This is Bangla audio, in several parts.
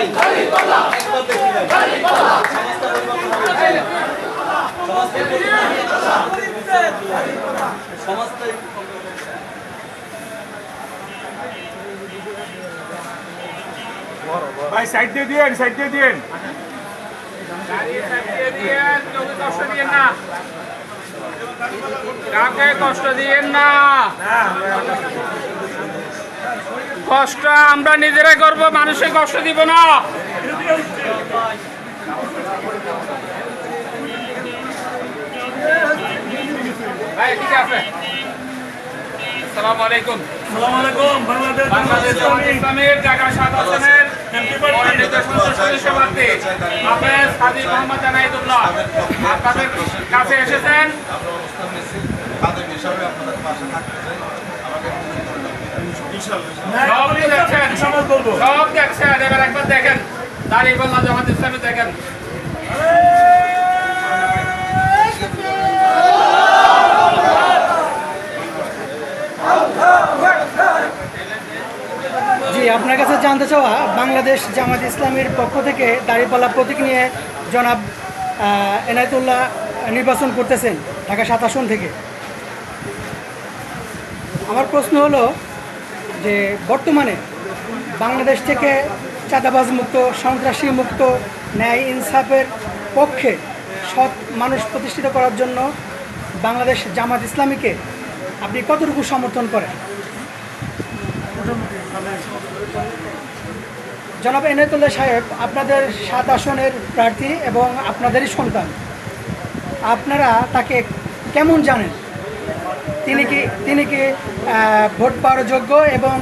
নাই। সমাজটাই ভাই সাইড দিয়ে দিয়েন সাইড দিয়ে দিয়েন। কষ্ট দিয়েন না। কাকে কষ্ট দিয়েন না কষ্ট আমরা নিজেরাই করব মানুষের কষ্ট দিব না। ভাই ঠিক আছে আসসালামু আলাইকুম। সালাম আলাইকুম বাংলাদেশ বাংলাদেশ ইসলামের ঢাকা সাত আসনের মনোনীত সংসদ সদস্য প্রার্থী হাফেজ হাজি মোহাম্মদ জানাইদুল্লাহ। আপনাদের কাছে এসেছেন। তাদের হিসাবে আপনাদের পাশে থাকতে চাই। সব দেখছেন। এবার একবার দেখেন। দাঁড়িয়ে বললাম জামাত ইসলামে দেখেন। জি আপনার কাছে জানতে চাওয়া বাংলাদেশ জামাত ইসলামের পক্ষ থেকে দাঁড়িপাল্লা প্রতীক নিয়ে জনাব আহ, এনায়েতুল্লাহ নির্বাচন করতেছেন ঢাকা সাত আসন থেকে। আমার প্রশ্ন হলো যে বর্তমানে বাংলাদেশ থেকে চাঁদাবাজ মুক্ত, সন্ত্রাসী মুক্ত, ন্যায় ইনসাফের পক্ষে সৎ মানুষ প্রতিষ্ঠিত করার জন্য বাংলাদেশ জামাত ইসলামীকে আপনি কতটুকু সমর্থন করেন? জনাব এনায়তুল্লাহ সাহেব, আপনাদের সাত আসনের প্রার্থী এবং আপনাদেরই সন্তান। আপনারা তাকে কেমন জানেন? তিনি কি তিনি কি ভোট পাওয়ার যোগ্য এবং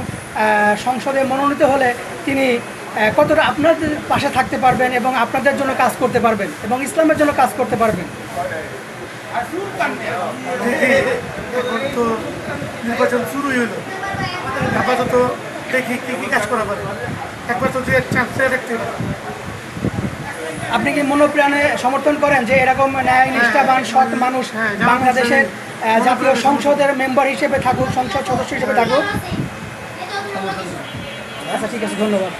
সংসদে মনোনীত হলে তিনি কতটা আপনাদের পাশে থাকতে পারবেন এবং আপনাদের জন্য কাজ করতে পারবেন এবং ইসলামের জন্য কাজ করতে পারবেন? নির্বাচন শুরুই হলো। আপাতত দেখি কাজ করা পারে একবার তো যে চান্স দেখতে আপনি কি মনোপ্রাণে সমর্থন করেন যে এরকম ন্যায় নিষ্ঠাবান সৎ মানুষ হ্যাঁ, বাংলাদেশের আহ, জাতীয় সংসদের মেম্বার হিসেবে থাকুক সংসদ সদস্য হিসেবে থাকুক। আচ্ছা ঠিক আছে ধন্যবাদ।